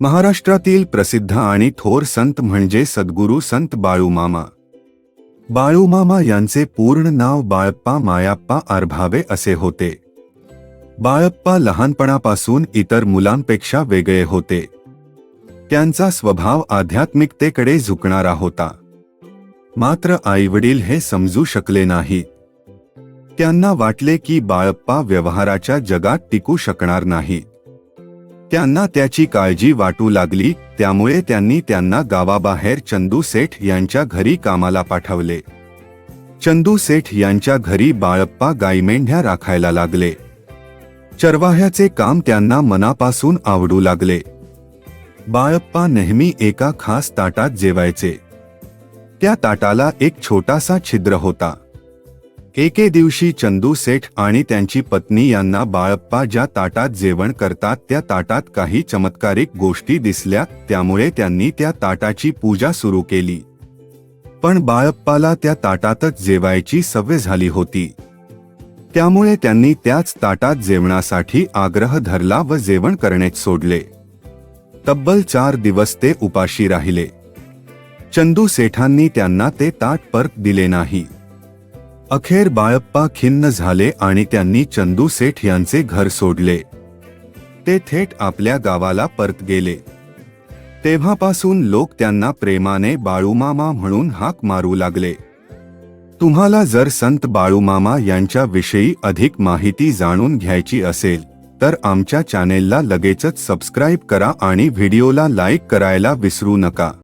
महाराष्ट्रातील प्रसिद्ध आणि थोर संत म्हणजे सद्गुरू संत बाळूमामा. बाळूमामा यांचे पूर्ण नाव बाळप्पा मायाप्पा आरभावे असे होते. बाळप्पा लहानपणापासून इतर मुलांपेक्षा वेगळे होते. त्यांचा स्वभाव आध्यात्मिकतेकडे झुकणारा होता. मात्र आईवडील हे समजू शकले नाही. त्यांना वाटले की बाळप्पा व्यवहाराच्या जगात टिकू शकणार नाही. त्यांना त्याची काळजी वाटू लागली त्यामुळे त्यांनी त्यांना गावाबाहेर चंदू सेठ यांच्या घरी कामाला पाठवले. चंदू सेठ यांच्या घरी बाळप्पा गाईमेंढ्या राखायला लागले. चरवाह्याचे काम त्यांना मनापासून आवडू लागले. बाळप्पा नेहमी एका खास ताटात जेवायचे. त्या ताटाला एक छोटासा छिद्र होता. एके दिवशी चंदू सेठ आणि त्यांची पत्नी यांना बाळप्पा ज्या ताटात जेवण करतात त्या ताटात काही चमत्कारिक गोष्टी दिसल्या त्यामुळे त्यांनी त्या ताटाची पूजा सुरू केली. पण बाळप्पाला त्या ताटातच जेवायची सवय झाली होती. त्यामुळे त्यांनी त्याच ताटात जेवणासाठी आग्रह धरला व जेवण करण्यात सोडले. तब्बल चार दिवस ते उपाशी राहिले. चंदू सेठांनी त्यांना ते ताट परत दिले नाही. अखेर बाळप्पा खिन्न झाले आणि त्यांनी चंदू सेठ यांचे घर सोडले. ते थेट आपल्या गावाला परत गेले. तेव्हापासून लोक त्यांना प्रेमाने बाळूमामा म्हणून हाक मारू लागले. तुम्हाला जर संत बाळूमामा यांच्याविषयी अधिक माहिती जाणून घ्यायची असेल तर आमच्या चॅनेलला लगेचच सबस्क्राईब करा आणि व्हिडिओला लाईक करायला विसरू नका.